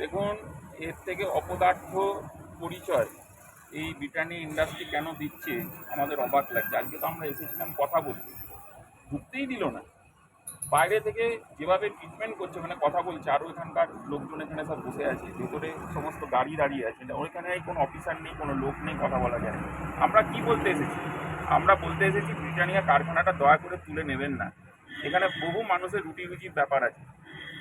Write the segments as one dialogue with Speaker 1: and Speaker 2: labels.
Speaker 1: দেখুন, এর থেকে অপদার্থ পরিচয় এই ব্রিটানিয়া ইন্ডাস্ট্রি কেন দিচ্ছে, আমাদের অবাক লাগছে। আজকে তো আমরা এসেছিলাম কথা বলতে। ঢুকতেই দিল না। বাইরে থেকে যেভাবে ট্রিটমেন্ট করছে মানে কথা বলছে আরও এখানকার লোকজন এখানে সব বসে আছে, ভেতরে সমস্ত গাড়ি দাঁড়িয়ে আছে ওইখানে কোনো অফিসার নেই, কোনো লোক নেই, কথা বলা যায় আমরা কি বলতে এসেছি? আমরা বলতে এসেছি ব্রিটানিয়া কারখানাটা দয়া করে তুলে নেবেন না। এখানে বহু মানুষের রুটি রুজির ব্যাপার আছে।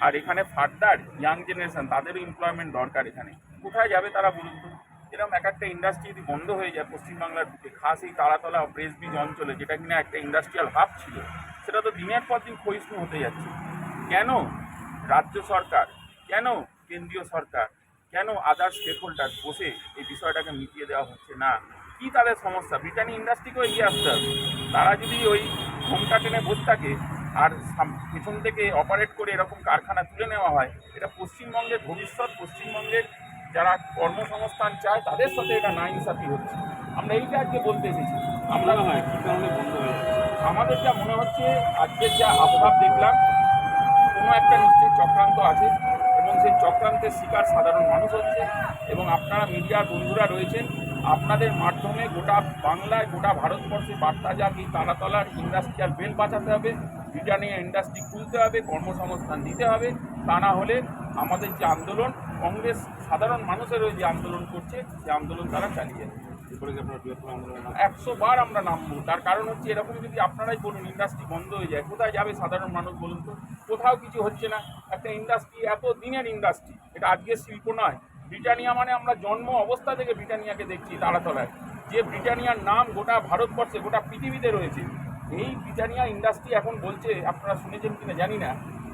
Speaker 1: আর এখানে ফার্দার ইয়াং জেনারেশন তাদেরও এমপ্লয়মেন্ট দরকার এখানে। কোথায় যাবে তারা বলুন তো? এরকম এক একটা ইন্ডাস্ট্রি যদি বন্ধ হয়ে যায় পশ্চিমবাংলার বুকে, খাস এই তারাতলা ব্রেস ব্রিজ অঞ্চলে, যেটা কিনা একটা ইন্ডাস্ট্রিয়াল হাব ছিল, সেটা তো দিনের পর দিন ক্ষয়িষ্ণু হতে যাচ্ছে। কেন রাজ্য সরকার, কেন কেন্দ্রীয় সরকার, কেন আদার স্টেক হোল্ডার বসে এই বিষয়টাকে মিটিয়ে দেওয়া হচ্ছে না? কি তাদের সমস্যা? ব্রিটানি ইন্ডাস্ট্রিকেও এগিয়ে আসতে হবে। তারা যদি ওই ঘোমটা টেনে বসে থাকে আর সাম- পেছন থেকে অপারেট করে এরকম কারখানা তুলে নেওয়া হয় এটা পশ্চিমবঙ্গের ভবিষ্যৎ পশ্চিমবঙ্গের যারা কর্মসংস্থান চায় তাদের সাথে এটা না ইনসাফি হচ্ছে। আমরা এইটা আজকে বলতে এসেছি। আমরা
Speaker 2: হয় কি কারণে বন্ধ হয়ে যাচ্ছে।
Speaker 1: আমাদের যা মনে হচ্ছে আজকের যা আবহাওয়া দেখলাম কোনো একটা নিশ্চয়ই চক্রান্ত আছে এবং সেই চক্রান্তের শিকার সাধারণ মানুষ হচ্ছে এবং আপনারা মিডিয়ার বন্ধুরা রয়েছেন আপনাদের মাধ্যমে গোটা বাংলায় গোটা ভারতবর্ষে বার্তা যাক এই তালাতলার ইন্ডাস্ট্রিয়াল বেল বাঁচাতে হবে ব্রিটানিয়া ইন্ডাস্ট্রি খুলতে হবে কর্মসংস্থান দিতে হবে তা না হলে আমাদের যে আন্দোলন কংগ্রেস সাধারণ মানুষেরও যে আন্দোলন করছে সে আন্দোলন তারা চালিয়ে একশো বার আমরা নামবো। তার কারণ হচ্ছে এরকম যদি আপনারাই বলুন ইন্ডাস্ট্রি বন্ধ হয়ে যায় কোথায় যাবে সাধারণ মানুষ বলুন তো? কোথাও কিছু হচ্ছে না। একটা ইন্ডাস্ট্রি এত দিনের ইন্ডাস্ট্রি এটা আজকের শিল্প নয়। ব্রিটানিয়া মানে আমরা জন্ম অবস্থা থেকে ব্রিটানিয়াকে দেখছি তারাতলায়। যে ব্রিটানিয়ার নাম গোটা ভারতবর্ষে গোটা পৃথিবীতে রয়েছে। এই ব্রিটানিয়া ইন্ডাস্ট্রি এখন বলছে, আপনারা শুনেছেন কিনা জানি না,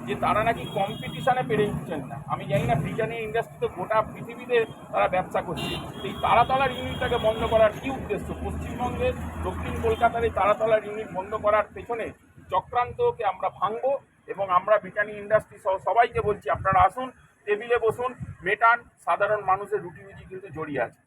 Speaker 1: যে তারা নাকি কম্পিটিশানে পেরে উঠছেন না। আমি জানি না ব্রিটানিয়া ইন্ডাস্ট্রি তো গোটা পৃথিবীতে তারা ব্যবসা করছে। এই তারাতলার ইউনিটটাকে বন্ধ করার কী উদ্দেশ্য? পশ্চিমবঙ্গের দক্ষিণ কলকাতার এই তারাতলার ইউনিট বন্ধ করার পেছনে চক্রান্তকে আমরা ভাঙবো এবং আমরা ব্রিটানিয়া ইন্ডাস্ট্রি সহ সবাইকে বলছি, আপনারা আসুন, টেবিলে বসুন, মেটান, সাধারণ মানুষের রুটি রুজি কিন্তু জড়িয়ে আছে।